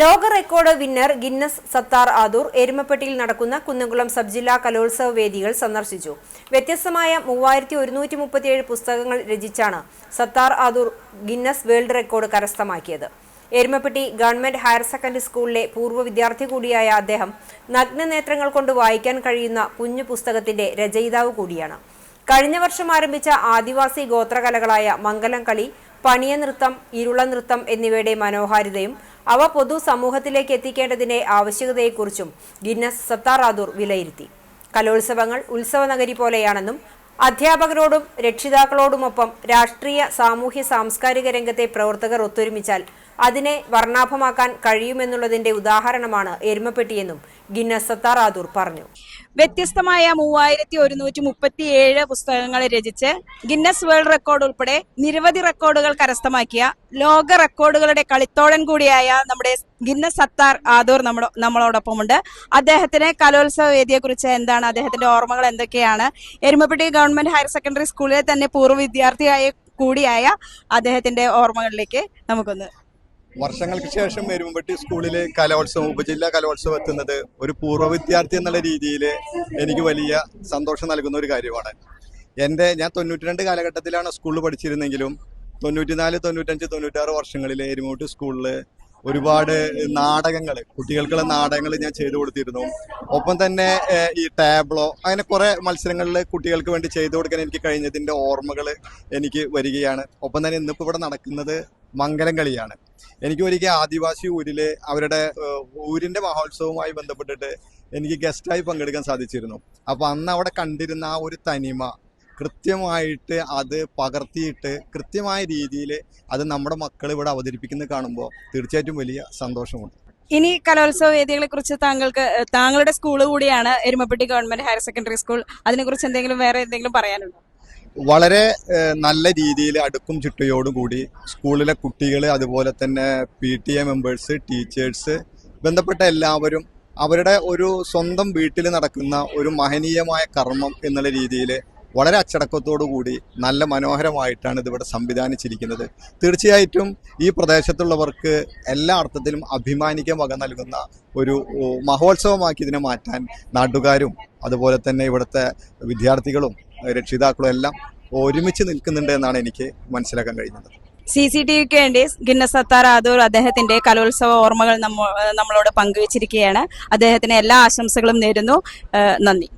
ലോക record winner Guinness Sathar Adoor എരുമപ്പെട്ടിയിൽ നടക്കുന്ന Kunnamkulam sub ജില്ലാ കലോത്സവ വേദികൾ സന്ദർശിച്ചു. വ്യത്യസ്തമായ മൂവായിരത്തി ഒരുന്നൂറ്റി മുപ്പത്തിയേഴ് പുസ്തകങ്ങൾ രചിച്ചാണ് Sathar Adoor Guinness world record കരസ്ഥമാക്കിയത്. എരുമപ്പെട്ടി ഗവൺമെന്റ് ഹയർ സെക്കൻഡറി സ്കൂളിലെ പൂർവ വിദ്യാർത്ഥി കൂടിയായ അദ്ദേഹം നഗ്നനേത്രങ്ങൾ കൊണ്ട് വായിക്കാൻ കഴിയുന്ന കുഞ്ഞു പുസ്തകത്തിന്റെ രചയിതാവ് കൂടിയാണ്. കഴിഞ്ഞ വർഷം ആരംഭിച്ച ആദിവാസി ഗോത്രകലകളായ മംഗലം കളി പണിയ നൃത്തം ഇരുള നൃത്തം എന്നിവയുടെ മനോഹാരിതയും അവ പൊതു സമൂഹത്തിലേക്ക് എത്തിക്കേണ്ടതിന്റെ ആവശ്യകതയെക്കുറിച്ചും ഗിന്നസ് സത്താറാദൂർ വിലയിരുത്തി. കലോത്സവങ്ങൾ ഉത്സവനഗരി പോലെയാണെന്നും അധ്യാപകരോടും രക്ഷിതാക്കളോടുമൊപ്പം രാഷ്ട്രീയ സാമൂഹ്യ സാംസ്കാരിക രംഗത്തെ പ്രവർത്തകർ ഒത്തൊരുമിച്ചാൽ അതിനെ വർണാഭമാക്കാൻ കഴിയുമെന്നുള്ളതിന്റെ ഉദാഹരണമാണ് എരുമപ്പെട്ടിയെന്നും ഗിന്നസ് സത്താറാദൂർ പറഞ്ഞു. വ്യത്യസ്തമായ മൂവായിരത്തി ഒരുന്നൂറ്റി മുപ്പത്തി ഏഴ് പുസ്തകങ്ങൾ രചിച്ച് ഗിന്നസ് വേൾഡ് റെക്കോർഡ് ഉൾപ്പെടെ നിരവധി റെക്കോർഡുകൾ കരസ്ഥമാക്കിയ ലോക റെക്കോർഡുകളുടെ കളിത്തോളൻ കൂടിയായ നമ്മുടെ ഗിന്നസ് സത്താർ ആദൂർ നമ്മുടെ നമ്മളോടൊപ്പമുണ്ട്. അദ്ദേഹത്തിന് കലോത്സവ വേദിയെക്കുറിച്ച് എന്താണ് അദ്ദേഹത്തിന്റെ ഓർമ്മകൾ എന്തൊക്കെയാണ്? എരുമപ്പെട്ടി ഗവൺമെന്റ് ഹയർ സെക്കൻഡറി സ്കൂളിലെ തന്നെ പൂർവ വിദ്യാർത്ഥിയായ കൂടിയായ അദ്ദേഹത്തിന്റെ ഓർമ്മകളിലേക്ക് നമുക്കൊന്ന് വർഷങ്ങൾക്ക് ശേഷം എരുമ്പട്ടി സ്കൂളിലെ കലോത്സവം ഉപജില്ലാ കലോത്സവം എത്തുന്നത് ഒരു പൂർവ വിദ്യാർത്ഥി എന്നുള്ള രീതിയിൽ എനിക്ക് വലിയ സന്തോഷം നൽകുന്ന ഒരു കാര്യമാണ്. എന്റെ ഞാൻ തൊണ്ണൂറ്റി രണ്ട് കാലഘട്ടത്തിലാണ് സ്കൂളിൽ പഠിച്ചിരുന്നെങ്കിലും തൊണ്ണൂറ്റിനാല് തൊണ്ണൂറ്റഞ്ച് തൊണ്ണൂറ്റാറ് വർഷങ്ങളിൽ എരുമൂട്ടി സ്കൂളിൽ ഒരുപാട് നാടകങ്ങൾ കുട്ടികൾക്കുള്ള നാടകങ്ങൾ ഞാൻ ചെയ്തു കൊടുത്തിരുന്നു. ഒപ്പം തന്നെ ഈ ടാബ്ലോ അങ്ങനെ കുറേ മത്സരങ്ങളിൽ കുട്ടികൾക്ക് വേണ്ടി ചെയ്തു കൊടുക്കാൻ എനിക്ക് കഴിഞ്ഞതിന്റെ ഓർമ്മകൾ എനിക്ക് വരികയാണ്. ഒപ്പം തന്നെ ഇന്നിപ്പോൾ ഇവിടെ നടക്കുന്നത് മംഗലം കളിയാണ്. എനിക്ക് ഒരിക്കൽ ആദിവാസി ഊരിൽ അവരുടെ ഊരിന്റെ മഹോത്സവവുമായി ബന്ധപ്പെട്ടിട്ട് എനിക്ക് ഗസ്റ്റായി പങ്കെടുക്കാൻ സാധിച്ചിരുന്നു. അപ്പൊ അന്ന് അവിടെ കണ്ടിരുന്ന ആ ഒരു തനിമ കൃത്യമായിട്ട് അത് പകർത്തിയിട്ട് കൃത്യമായ രീതിയിൽ അത് നമ്മുടെ മക്കൾ ഇവിടെ അവതരിപ്പിക്കുന്നത് കാണുമ്പോൾ തീർച്ചയായിട്ടും വലിയ സന്തോഷമുണ്ട്. ഇനി കലോത്സവ വേദികളെ കുറിച്ച് താങ്കൾക്ക് താങ്കളുടെ സ്കൂൾ കൂടിയാണ് Erumapetty government higher secondary school. അതിനെക്കുറിച്ച് എന്തെങ്കിലും വേറെ എന്തെങ്കിലും പറയാനുണ്ടോ? വളരെ നല്ല രീതിയിൽ അടുക്കും ചിട്ടയോടും കൂടി സ്കൂളിലെ കുട്ടികൾ അതുപോലെ തന്നെ P T A members teachers ബന്ധപ്പെട്ട എല്ലാവരും അവരുടെ ഒരു സ്വന്തം വീട്ടിൽ നടക്കുന്ന ഒരു മഹനീയമായ കർമ്മം എന്നുള്ള രീതിയിൽ വളരെ കൂടി നല്ല മനോഹരമായിട്ടാണ് ഇതിവിടെ സംവിധാനിച്ചിരിക്കുന്നത്. തീർച്ചയായിട്ടും ഈ പ്രദേശത്തുള്ളവർക്ക് എല്ലാ അർത്ഥത്തിലും അഭിമാനിക്കാൻ വക നൽകുന്ന ഒരു മഹോത്സവമാക്കി ഇതിനെ മാറ്റാൻ നാട്ടുകാരും അതുപോലെ തന്നെ ഇവിടുത്തെ വിദ്യാർത്ഥികളും രക്ഷിതാക്കളും എല്ലാം ഒരുമിച്ച് നിൽക്കുന്നുണ്ട് എന്നാണ് എനിക്ക് മനസ്സിലാക്കാൻ കഴിയുന്നത്. സി സി ടി വിക്ക് വേണ്ടി ഗിന്നസ് സത്താർ ആദൂർ അദ്ദേഹത്തിന്റെ കലോത്സവ ഓർമ്മകൾ നമ്മളോട് പങ്കുവച്ചിരിക്കുകയാണ്. അദ്ദേഹത്തിന് എല്ലാ ആശംസകളും നേരുന്നു. നന്ദി.